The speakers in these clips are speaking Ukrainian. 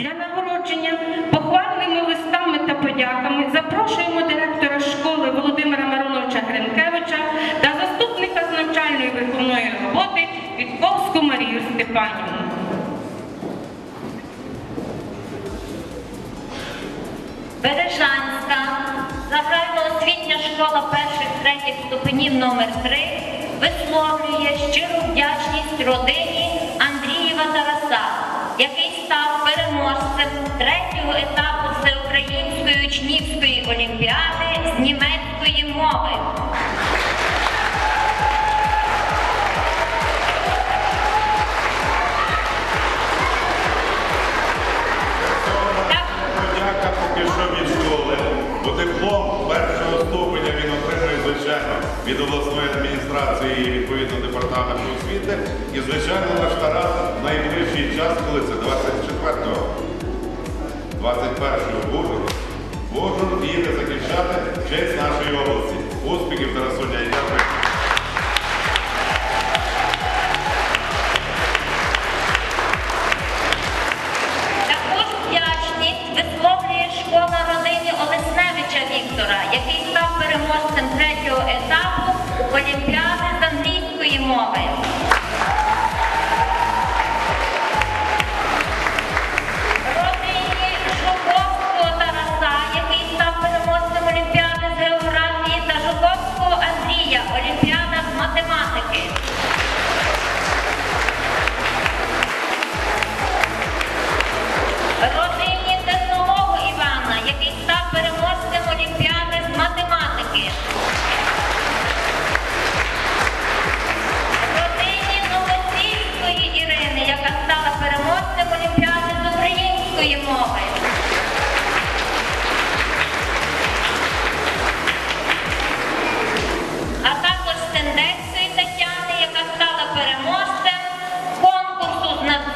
Для нагородження похвальними листами та подяками запрошуємо директора школи Володимира Мироновича Гринкевича та заступника з навчальної виховної роботи Вітковську Марію Степанівну. Бережанська загальноосвітня школа перших третіх ступенів номер 3 висловлює щиру вдячність родині Андрієва Тараса, переможцем третього етапу Всеукраїнської учнівської олімпіади з німецької мови. Від обласної адміністрації і відповідно департаменту освіти. І, звичайно, наш Тарас в найближчий час, коли це 24-го, 21-го Божого, Ужгород, їде захищати честь нашої області. Успіхів, Тарасуня, і дякую. Етапу Олімпіади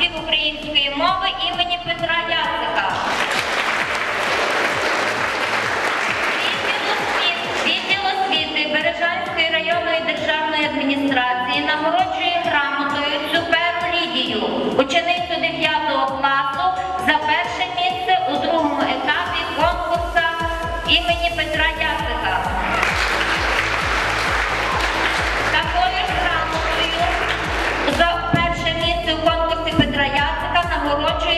знавців української мови імені Петра Яцика. Відділ освіт- Відділ освіти Бережанської районної державної адміністрації нагороджує грамотою Цуперу Лідію, ученицю 9 класу, за перше місце у другому етапі конкурсу імені Петра Яцика. 我我去。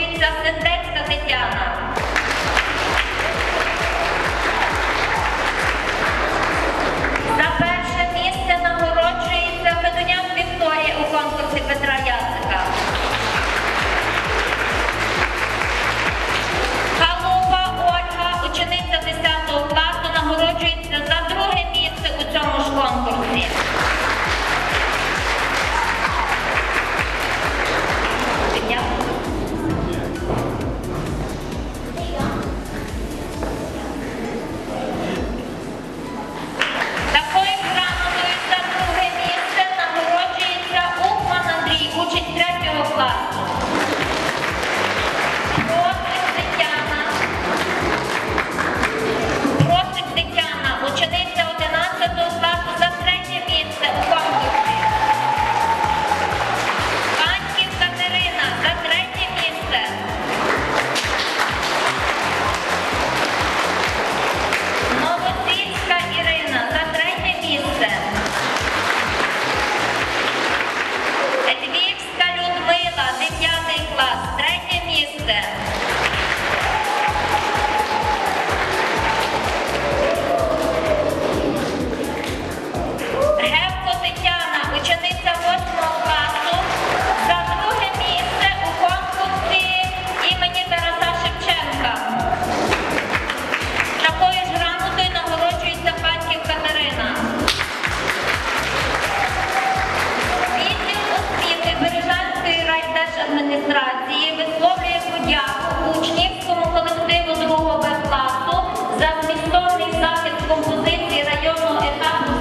Райдержадміністрації висловлює подяку учнівському колективу 2 Б класу за змістовний захист композиції районного етапу